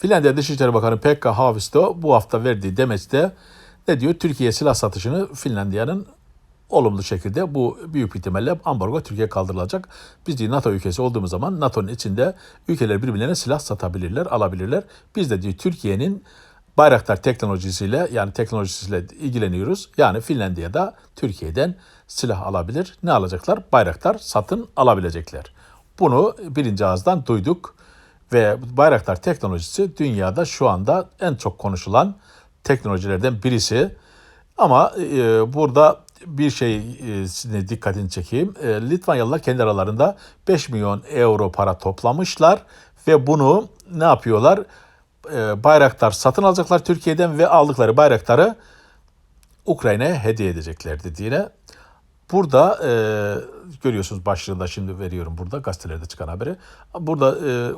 Finlandiya Dışişleri Bakanı Pekka Haavisto bu hafta verdiği demeçte ne diyor? Türkiye silah satışını Finlandiya'nın olumlu şekilde bu büyük ihtimalle ambargo Türkiye kaldırılacak. Biz diyor NATO ülkesi olduğumuz zaman NATO'nun içinde ülkeler birbirlerine silah satabilirler, alabilirler. Biz de diyor Türkiye'nin Bayraktar teknolojisiyle yani teknolojisiyle ilgileniyoruz. Yani Finlandiya'da Türkiye'den silah alabilir. Ne alacaklar? Bayraktar satın alabilecekler. Bunu birinci ağızdan duyduk ve Bayraktar teknolojisi dünyada şu anda en çok konuşulan teknolojilerden birisi. Ama e, burada bir şey e, dikkatini çekeyim. E, Litvanyalılar kendi aralarında 5 milyon euro para toplamışlar ve bunu ne yapıyorlar? E, Bayraktar satın alacaklar Türkiye'den ve aldıkları bayraktarı Ukrayna'ya hediye edecekler dediğine. Burada e, görüyorsunuz başlığında şimdi veriyorum burada gazetelerde çıkan haberi. Burada e,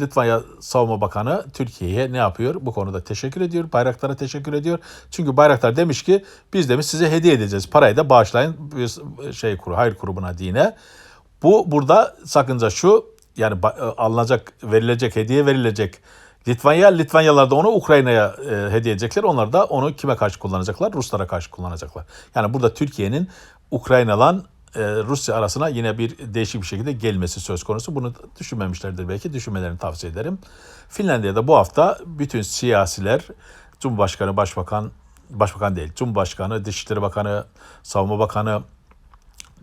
Litvanya Savunma Bakanı Türkiye'ye ne yapıyor? Bu konuda teşekkür ediyor. Bayraktar'a teşekkür ediyor. Çünkü Bayraktar demiş ki biz demiş size hediye edeceğiz. Parayı da bağışlayın bir şey kuru, hayır kurumuna dine. Bu burada sakınca şu yani alınacak, verilecek, hediye verilecek Litvanya, Litvanyalar da onu Ukrayna'ya e, hediye edecekler. Onlar da onu kime karşı kullanacaklar? Ruslara karşı kullanacaklar. Yani burada Türkiye'nin Ukrayna'lan e, Rusya arasına yine bir değişik bir şekilde gelmesi söz konusu. Bunu düşünmemişlerdir belki. Düşünmelerini tavsiye ederim. Finlandiya'da bu hafta bütün siyasiler, Cumhurbaşkanı, Başbakan, Başbakan değil, Cumhurbaşkanı, Dışişleri Bakanı, Savunma Bakanı,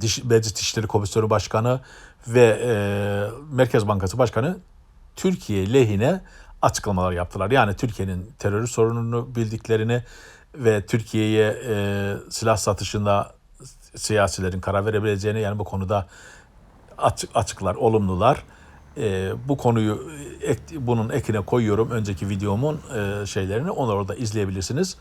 Diş, Meclis İşleri Komisyonu Başkanı ve e, Merkez Bankası Başkanı Türkiye lehine açıklamalar yaptılar. Yani Türkiye'nin terör sorununu bildiklerini ve Türkiye'ye e, silah satışında siyasilerin karar verebileceğini yani bu konuda açık, açıklar, olumlular. E, bu konuyu ek, bunun ekine koyuyorum önceki videomun e, şeylerini. Onları orada izleyebilirsiniz.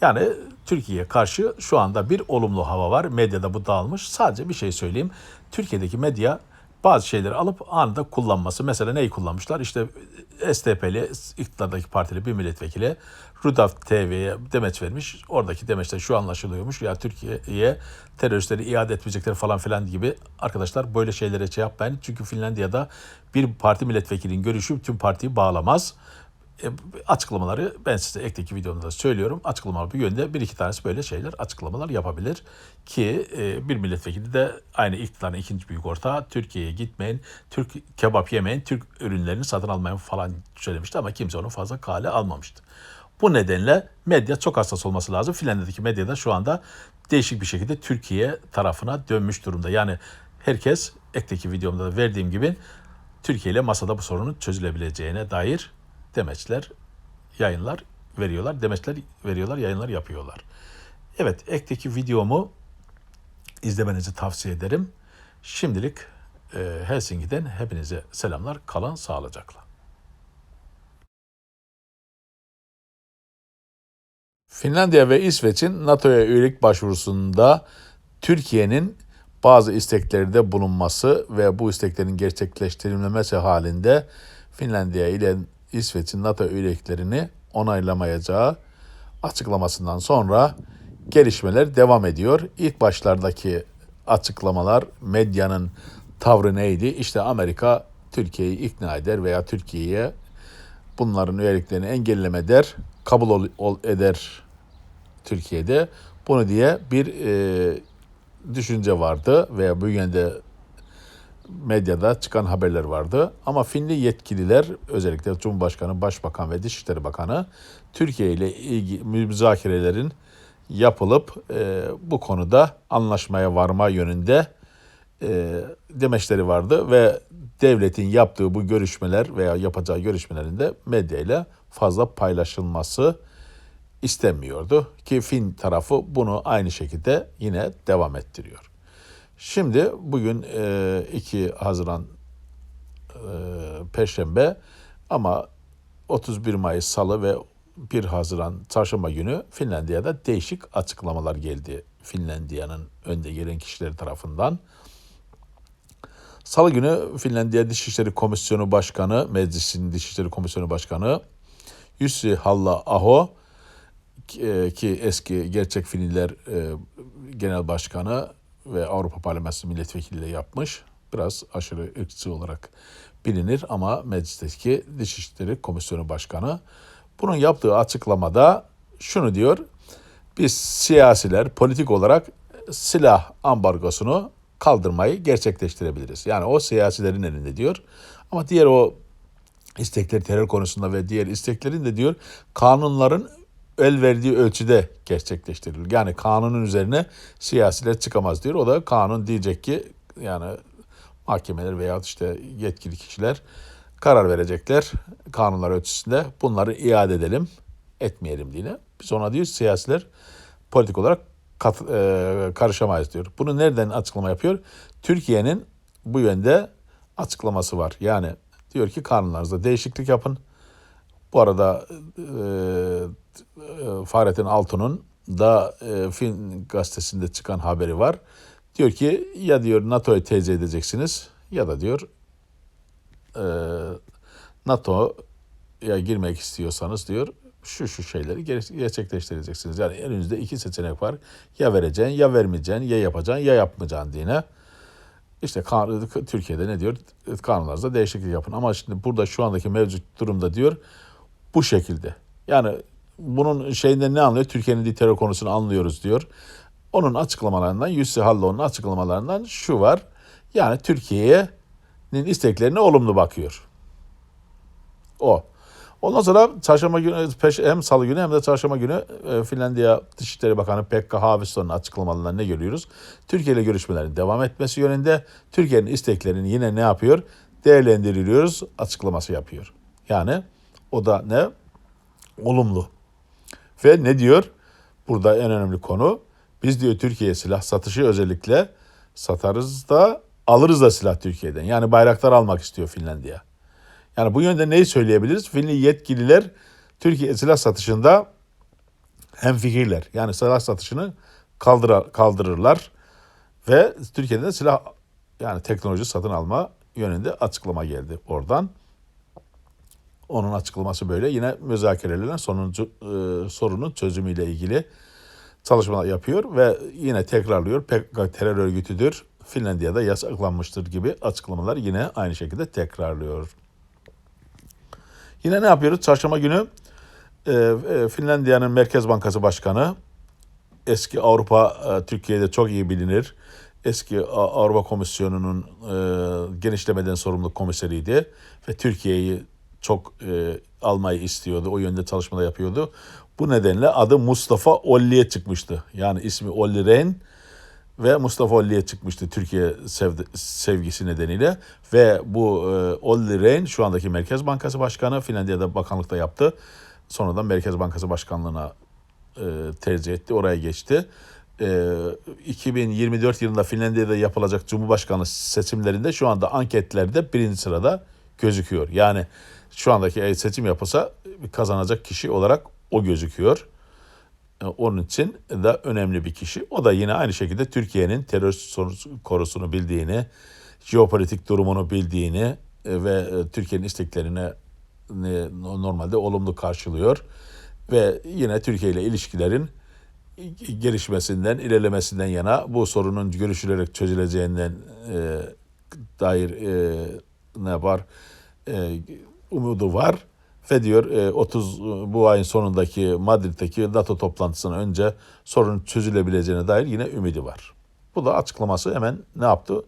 Yani Türkiye'ye karşı şu anda bir olumlu hava var. Medyada bu dağılmış. Sadece bir şey söyleyeyim. Türkiye'deki medya bazı şeyleri alıp anında kullanması. Mesela neyi kullanmışlar? İşte STP'li, iktidardaki partili bir milletvekili Rudaf TV'ye demeç vermiş. Oradaki demeçte şu anlaşılıyormuş. Ya Türkiye'ye teröristleri iade etmeyecekler falan filan gibi. Arkadaşlar böyle şeylere şey yapmayın. Çünkü Finlandiya'da bir parti milletvekilinin görüşü tüm partiyi bağlamaz. E, açıklamaları ben size ekteki videomda da söylüyorum. Açıklamalar bir yönde bir iki tanesi böyle şeyler açıklamalar yapabilir. Ki e, bir milletvekili de aynı iktidarın ikinci büyük ortağı Türkiye'ye gitmeyin, Türk kebap yemeyin, Türk ürünlerini satın almayın falan söylemişti ama kimse onu fazla kale almamıştı. Bu nedenle medya çok hassas olması lazım. Finlandiya'daki medyada şu anda değişik bir şekilde Türkiye tarafına dönmüş durumda. Yani herkes ekteki videomda da verdiğim gibi Türkiye ile masada bu sorunun çözülebileceğine dair demeçler, yayınlar veriyorlar. Demeçler veriyorlar, yayınlar yapıyorlar. Evet, ekteki videomu izlemenizi tavsiye ederim. Şimdilik e, Helsinki'den hepinize selamlar. Kalan sağlıcakla. Finlandiya ve İsveç'in NATO'ya üyelik başvurusunda Türkiye'nin bazı isteklerinde bulunması ve bu isteklerin gerçekleştirilmemesi halinde Finlandiya ile İsveç'in NATO üyeliklerini onaylamayacağı açıklamasından sonra gelişmeler devam ediyor. İlk başlardaki açıklamalar medyanın tavrı neydi? İşte Amerika Türkiye'yi ikna eder veya Türkiye'ye bunların üyeliklerini engelleme der, kabul ol, ol, eder Türkiye'de. Bunu diye bir e, düşünce vardı veya bu yönde medyada çıkan haberler vardı. Ama Finli yetkililer özellikle Cumhurbaşkanı, Başbakan ve Dışişleri Bakanı Türkiye ile ilgili müzakerelerin yapılıp e, bu konuda anlaşmaya varma yönünde e, demeçleri vardı ve devletin yaptığı bu görüşmeler veya yapacağı görüşmelerinde medyayla fazla paylaşılması istenmiyordu ki Fin tarafı bunu aynı şekilde yine devam ettiriyor. Şimdi bugün 2 e, Haziran e, Perşembe ama 31 Mayıs Salı ve 1 Haziran Çarşamba günü Finlandiya'da değişik açıklamalar geldi Finlandiya'nın önde gelen kişileri tarafından. Salı günü Finlandiya Dışişleri Komisyonu Başkanı, Meclisin Dışişleri Komisyonu Başkanı Jussi Halla Aho e, ki eski Gerçek Finliler Genel Başkanı ve Avrupa Parlamentosu milletvekili yapmış. biraz aşırı ırkçı olarak bilinir ama meclisteki Dışişleri Komisyonu Başkanı bunun yaptığı açıklamada şunu diyor. Biz siyasiler politik olarak silah ambargosunu kaldırmayı gerçekleştirebiliriz. Yani o siyasilerin elinde diyor. Ama diğer o istekleri terör konusunda ve diğer isteklerin de diyor kanunların el verdiği ölçüde gerçekleştirilir. Yani kanunun üzerine siyasiler çıkamaz diyor. O da kanun diyecek ki yani mahkemeler veya işte yetkili kişiler karar verecekler kanunlar ölçüsünde bunları iade edelim etmeyelim diye. Biz ona diyor siyasiler politik olarak kat, e, karışamayız diyor. Bunu nereden açıklama yapıyor? Türkiye'nin bu yönde açıklaması var. Yani diyor ki kanunlarınızda değişiklik yapın. Bu arada e, Fahrettin Altun'un da e, Fin gazetesinde çıkan haberi var. Diyor ki ya diyor NATO'yu teyze edeceksiniz ya da diyor e, NATO'ya girmek istiyorsanız diyor şu şu şeyleri gerçekleştireceksiniz. Yani elinizde iki seçenek var. Ya vereceksin ya vermeyeceksin ya yapacaksın ya yapmayacaksın diye. İşte Türkiye'de ne diyor? Kanunlarınızda değişiklik yapın. Ama şimdi burada şu andaki mevcut durumda diyor bu şekilde. Yani bunun şeyinde ne anlıyor? Türkiye'nin terör konusunu anlıyoruz diyor. Onun açıklamalarından, Yusuf Hallo'nun açıklamalarından şu var. Yani Türkiye'nin isteklerine olumlu bakıyor. O. Ondan sonra çarşamba günü hem salı günü hem de çarşamba günü e, Finlandiya Dışişleri Bakanı Pekka Haaviston'un açıklamalarından ne görüyoruz? Türkiye ile görüşmelerin devam etmesi yönünde Türkiye'nin isteklerini yine ne yapıyor? Değerlendiriliyoruz açıklaması yapıyor. Yani o da ne? Olumlu. Ve ne diyor? Burada en önemli konu biz diyor Türkiye'ye silah satışı özellikle satarız da alırız da silah Türkiye'den. Yani bayraklar almak istiyor Finlandiya. Yani bu yönde neyi söyleyebiliriz? Finli yetkililer Türkiye silah satışında hem fikirler. Yani silah satışını kaldıra, kaldırırlar ve Türkiye'de de silah yani teknoloji satın alma yönünde açıklama geldi oradan. Onun açıklaması böyle. Yine müzakerelerin sonuncu e, sorunun çözümüyle ilgili çalışmalar yapıyor ve yine tekrarlıyor. PKK terör örgütüdür. Finlandiya'da yasaklanmıştır gibi açıklamalar yine aynı şekilde tekrarlıyor. Yine ne yapıyoruz? Çarşamba günü e, e, Finlandiya'nın Merkez Bankası Başkanı, eski Avrupa, e, Türkiye'de çok iyi bilinir. Eski Avrupa Komisyonu'nun e, genişlemeden sorumlu komiseriydi ve Türkiye'yi çok e, almayı istiyordu. O yönde çalışmalar yapıyordu. Bu nedenle adı Mustafa Olli'ye çıkmıştı. Yani ismi Olli Rehn ve Mustafa Olli'ye çıkmıştı Türkiye sevdi, sevgisi nedeniyle. Ve bu e, Olli Rehn şu andaki Merkez Bankası Başkanı Finlandiya'da bakanlıkta yaptı. Sonradan Merkez Bankası Başkanlığı'na e, tercih etti, oraya geçti. E, 2024 yılında Finlandiya'da yapılacak Cumhurbaşkanlığı seçimlerinde şu anda anketlerde birinci sırada gözüküyor. Yani şu andaki seçim yapılsa kazanacak kişi olarak o gözüküyor. E, onun için de önemli bir kişi. O da yine aynı şekilde Türkiye'nin terör korusunu bildiğini, jeopolitik durumunu bildiğini e, ve e, Türkiye'nin isteklerini normalde olumlu karşılıyor. Ve yine Türkiye ile ilişkilerin gelişmesinden, ilerlemesinden yana bu sorunun görüşülerek çözüleceğinden e, dair e, ne var? E, umudu var. Ve diyor 30 e, bu ayın sonundaki Madrid'deki NATO toplantısından önce sorun çözülebileceğine dair yine ümidi var. Bu da açıklaması hemen ne yaptı?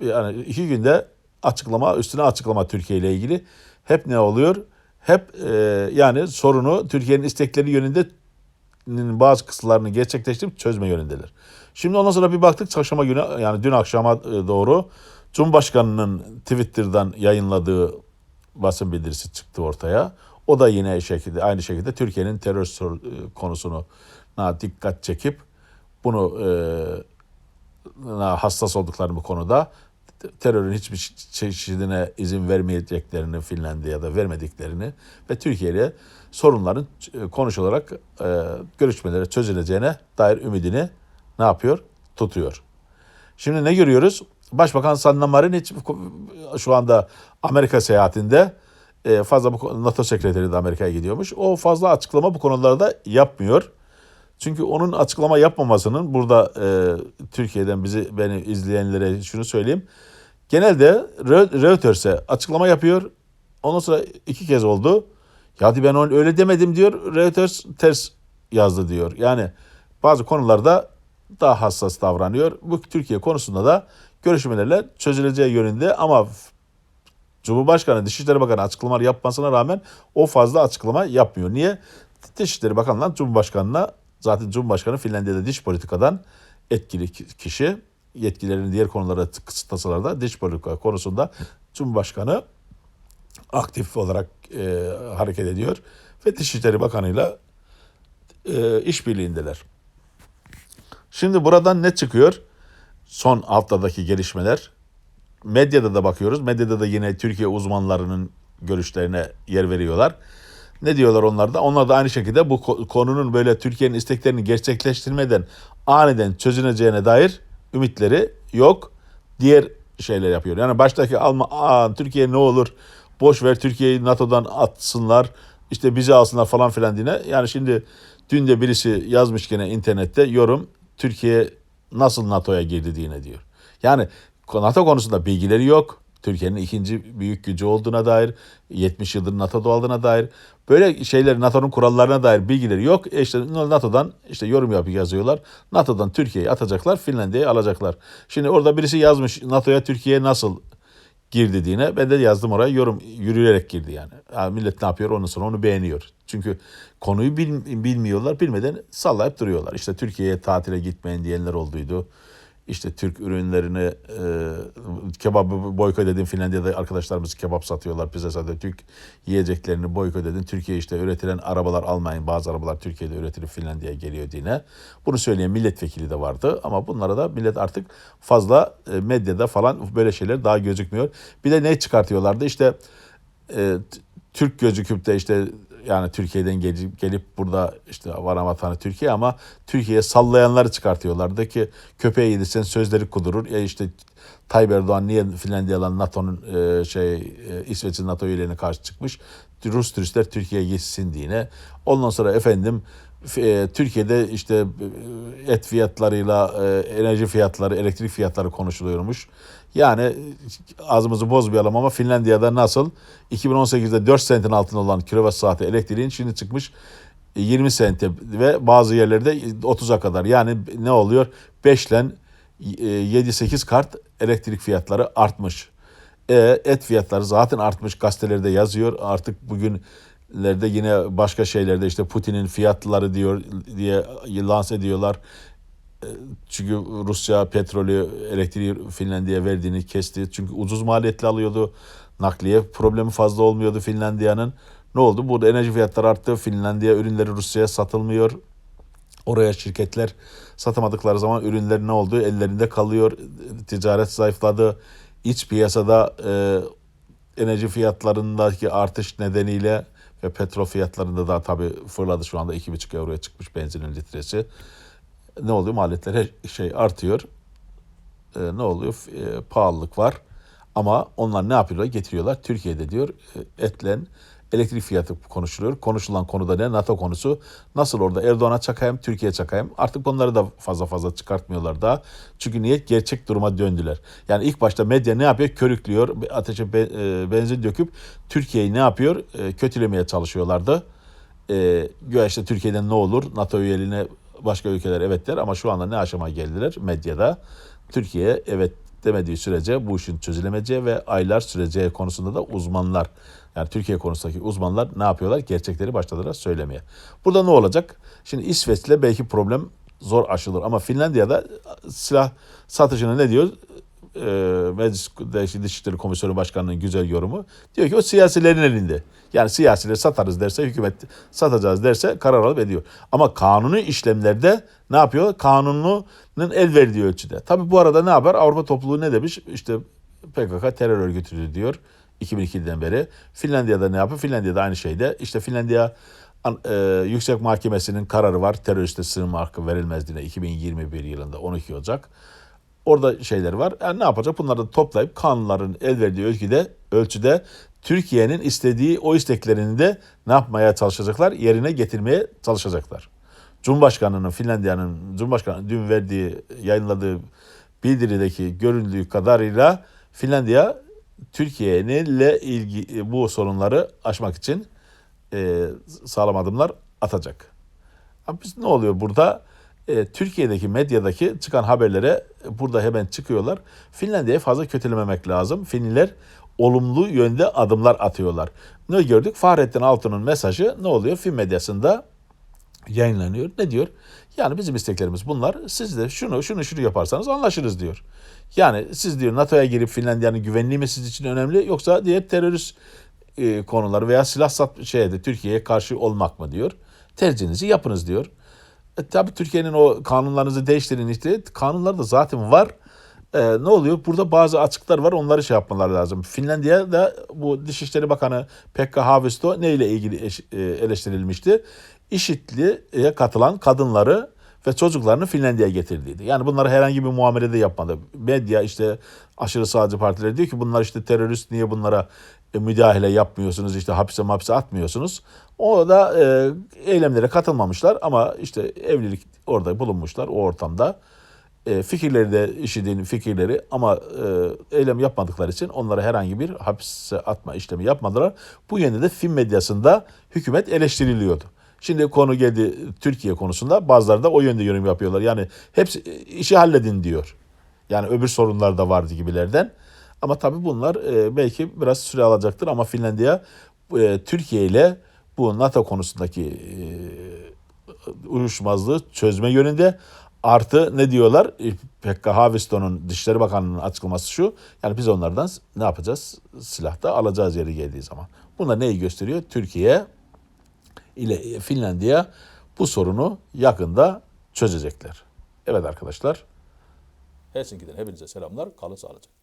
Yani iki günde açıklama üstüne açıklama Türkiye ile ilgili. Hep ne oluyor? Hep e, yani sorunu Türkiye'nin istekleri yönünde bazı kısımlarını gerçekleştirip çözme yönündeler. Şimdi ondan sonra bir baktık çarşamba günü yani dün akşama e, doğru Cumhurbaşkanı'nın Twitter'dan yayınladığı basın bildirisi çıktı ortaya. O da yine şekilde aynı şekilde Türkiye'nin terör e, konusunu dikkat çekip bunu e, hassas oldukları bu konuda terörün hiçbir çeşidine izin vermeyeceklerini Finlandiya'da vermediklerini ve Türkiye sorunların e, konuşularak e, görüşmelere çözüleceğine dair ümidini ne yapıyor? Tutuyor. Şimdi ne görüyoruz? Başbakan Sanna Marin hiç şu anda Amerika seyahatinde e, fazla bu NATO sekreteri de Amerika'ya gidiyormuş. O fazla açıklama bu konularda yapmıyor. Çünkü onun açıklama yapmamasının burada e, Türkiye'den bizi beni izleyenlere şunu söyleyeyim. genelde Re- Reuters'e açıklama yapıyor. Ondan sonra iki kez oldu. Ya diyor, ben öyle demedim diyor. Reuters ters yazdı diyor. Yani bazı konularda daha hassas davranıyor. Bu Türkiye konusunda da görüşmelerle çözüleceği yönünde ama Cumhurbaşkanı, Dışişleri Bakanı açıklamalar yapmasına rağmen o fazla açıklama yapmıyor. Niye? Dışişleri Bakanı'ndan Cumhurbaşkanı'na zaten Cumhurbaşkanı Finlandiya'da dış politikadan etkili ki- kişi. Yetkilerini diğer konulara kısıtlasalar da dış politika konusunda Cumhurbaşkanı aktif olarak e, hareket ediyor ve Dışişleri Bakanı'yla e, işbirliğindeler. Şimdi buradan ne çıkıyor? Son haftadaki gelişmeler. Medyada da bakıyoruz. Medyada da yine Türkiye uzmanlarının görüşlerine yer veriyorlar. Ne diyorlar onlar da? Onlar da aynı şekilde bu ko- konunun böyle Türkiye'nin isteklerini gerçekleştirmeden aniden çözüleceğine dair ümitleri yok. Diğer şeyler yapıyor. Yani baştaki Alman, Türkiye ne olur boş ver Türkiye'yi NATO'dan atsınlar işte bizi alsınlar falan filan diye. Yani şimdi dün de birisi yazmış gene internette yorum Türkiye nasıl NATO'ya girdi diye diyor. Yani NATO konusunda bilgileri yok. Türkiye'nin ikinci büyük gücü olduğuna dair, 70 yıldır NATO'da olduğuna dair, böyle şeyler NATO'nun kurallarına dair bilgileri yok. E işte NATO'dan işte yorum yapıp yazıyorlar. NATO'dan Türkiye'yi atacaklar, Finlandiya'yı alacaklar. Şimdi orada birisi yazmış NATO'ya Türkiye nasıl girdi diye. Ben de yazdım oraya yorum yürüyerek girdi yani. Ha, millet ne yapıyor ondan sonra onu beğeniyor. Çünkü konuyu bil- bilmiyorlar, bilmeden sallayıp duruyorlar. İşte Türkiye'ye tatile gitmeyin diyenler olduydu. İşte Türk ürünlerini e, kebabı boykot edin. Finlandiya'da arkadaşlarımız kebap satıyorlar, pizza satıyor. Türk yiyeceklerini boykot edin. Türkiye işte üretilen arabalar almayın. Bazı arabalar Türkiye'de üretilip Finlandiya'ya geliyor diye. Bunu söyleyen milletvekili de vardı. Ama bunlara da millet artık fazla e, medyada falan böyle şeyler daha gözükmüyor. Bir de ne çıkartıyorlardı? İşte e, Türk gözüküp de işte yani Türkiye'den gelip, gelip burada işte vatan vatanı Türkiye ama Türkiye'ye sallayanları çıkartıyorlardı ki köpeği yedirsen sözleri kudurur. Ya işte Tayyip Erdoğan niye Finlandiya'la NATO'nun e, şey e, İsveç'in NATO üyelerine karşı çıkmış? Rus turistler Türkiye'ye gitsin diye. Ondan sonra efendim e, Türkiye'de işte e, et fiyatlarıyla e, enerji fiyatları, elektrik fiyatları konuşuluyormuş. Yani ağzımızı bozmayalım ama Finlandiya'da nasıl 2018'de 4 sentin altında olan kilowatt saati elektriğin şimdi çıkmış 20 sente ve bazı yerlerde 30'a kadar. Yani ne oluyor? 5 ile 7-8 kart elektrik fiyatları artmış. E, et fiyatları zaten artmış. Gazetelerde yazıyor. Artık bugünlerde yine başka şeylerde işte Putin'in fiyatları diyor diye lanse ediyorlar. E, Çünkü Rusya petrolü, elektriği Finlandiya'ya verdiğini kesti. Çünkü ucuz maliyetli alıyordu. Nakliye problemi fazla olmuyordu Finlandiya'nın. Ne oldu? Burada enerji fiyatları arttı. Finlandiya ürünleri Rusya'ya satılmıyor. Oraya şirketler satamadıkları zaman ürünler ne oldu? Ellerinde kalıyor. Ticaret zayıfladı. İç piyasada e, enerji fiyatlarındaki artış nedeniyle ve petrol fiyatlarında da tabii fırladı şu anda 2,5 euroya çıkmış benzinin litresi. Ne oluyor? Maliyetler her şey artıyor. E, ne oluyor? E, pahalılık var. Ama onlar ne yapıyorlar? Getiriyorlar. Türkiye'de diyor e, etlen elektrik fiyatı konuşuluyor. Konuşulan konuda ne? NATO konusu. Nasıl orada Erdoğan'a çakayım, Türkiye'ye çakayım. Artık onları da fazla fazla çıkartmıyorlar daha. Çünkü niye? Gerçek duruma döndüler. Yani ilk başta medya ne yapıyor? Körüklüyor. Ateşe e, benzin döküp Türkiye'yi ne yapıyor? E, kötülemeye çalışıyorlardı. E, güya işte Türkiye'den ne olur? NATO üyeliğine başka ülkeler evet der ama şu anda ne aşamaya geldiler medyada? Türkiye evet demediği sürece bu işin çözülemeyeceği ve aylar süreceği konusunda da uzmanlar yani Türkiye konusundaki uzmanlar ne yapıyorlar? Gerçekleri başladılar söylemeye. Burada ne olacak? Şimdi İsveç'le belki problem zor aşılır ama Finlandiya'da silah satışına ne diyor? Ee, Meclis Dışişleri Komisyonu Başkanı'nın güzel yorumu. Diyor ki o siyasilerin elinde. Yani siyasileri satarız derse, hükümet satacağız derse karar alıp ediyor. Ama kanuni işlemlerde ne yapıyor? Kanunun el verdiği ölçüde. Tabii bu arada ne yapar? Avrupa topluluğu ne demiş? İşte PKK terör örgütüdür diyor 2002'den beri. Finlandiya'da ne yapıyor? Finlandiya'da aynı şeyde. İşte Finlandiya An- e, Yüksek Mahkemesi'nin kararı var. Teröriste sığınma hakkı verilmez diye 2021 yılında 12 Ocak. Orada şeyler var. Yani ne yapacak? Bunları da toplayıp kanunların el verdiği ölçüde, ölçüde Türkiye'nin istediği o isteklerini de ne yapmaya çalışacaklar? Yerine getirmeye çalışacaklar. Cumhurbaşkanının, Finlandiya'nın Cumhurbaşkanı dün verdiği, yayınladığı bildirideki göründüğü kadarıyla Finlandiya Türkiye'yle ilgi bu sorunları aşmak için e, sağlam adımlar atacak. Ama biz ne oluyor burada? E, Türkiye'deki medyadaki çıkan haberlere burada hemen çıkıyorlar. Finlandiya'yı fazla kötülememek lazım. Finliler olumlu yönde adımlar atıyorlar. Ne gördük? Fahrettin Altun'un mesajı ne oluyor? Fin medyasında yayınlanıyor. Ne diyor? Yani bizim isteklerimiz bunlar. Siz de şunu şunu şunu yaparsanız anlaşırız diyor. Yani siz diyor NATO'ya girip Finlandiya'nın güvenliği mi siz için önemli yoksa diğer terörist e, konuları veya silah sat şeyde Türkiye'ye karşı olmak mı diyor. Tercihinizi yapınız diyor. E, tabii Türkiye'nin o kanunlarınızı değiştirin işte. Kanunlar da zaten var. E, ne oluyor? Burada bazı açıklar var. Onları şey yapmaları lazım. Finlandiya'da bu Dışişleri Bakanı Pekka Haavisto neyle ilgili e, eleştirilmişti? IŞİD'liye katılan kadınları ve çocuklarını Finlandiya'ya getirdiğiydi. Yani bunlara herhangi bir muamele de yapmadı. Medya işte aşırı sağcı partiler diyor ki bunlar işte terörist niye bunlara e, müdahale yapmıyorsunuz işte hapse hapse atmıyorsunuz. O da e, eylemlere katılmamışlar ama işte evlilik orada bulunmuşlar o ortamda. E, fikirleri de IŞİD'in fikirleri ama e, eylem yapmadıkları için onlara herhangi bir hapse atma işlemi yapmadılar. Bu yönde de Fin medyasında hükümet eleştiriliyordu. Şimdi konu geldi Türkiye konusunda bazıları da o yönde yorum yapıyorlar. Yani hepsi işi halledin diyor. Yani öbür sorunlar da vardı gibilerden. Ama tabii bunlar e, belki biraz süre alacaktır ama Finlandiya e, Türkiye ile bu NATO konusundaki e, uyuşmazlığı çözme yönünde. Artı ne diyorlar? Pekka Haavisto'nun Dışişleri Bakanı'nın açıklaması şu. Yani biz onlardan ne yapacağız? Silah da alacağız yeri geldiği zaman. Bunlar neyi gösteriyor? Türkiye ile Finlandiya bu sorunu yakında çözecekler. Evet arkadaşlar. Helsinki'den hepinize selamlar. Kalın sağlıcakla.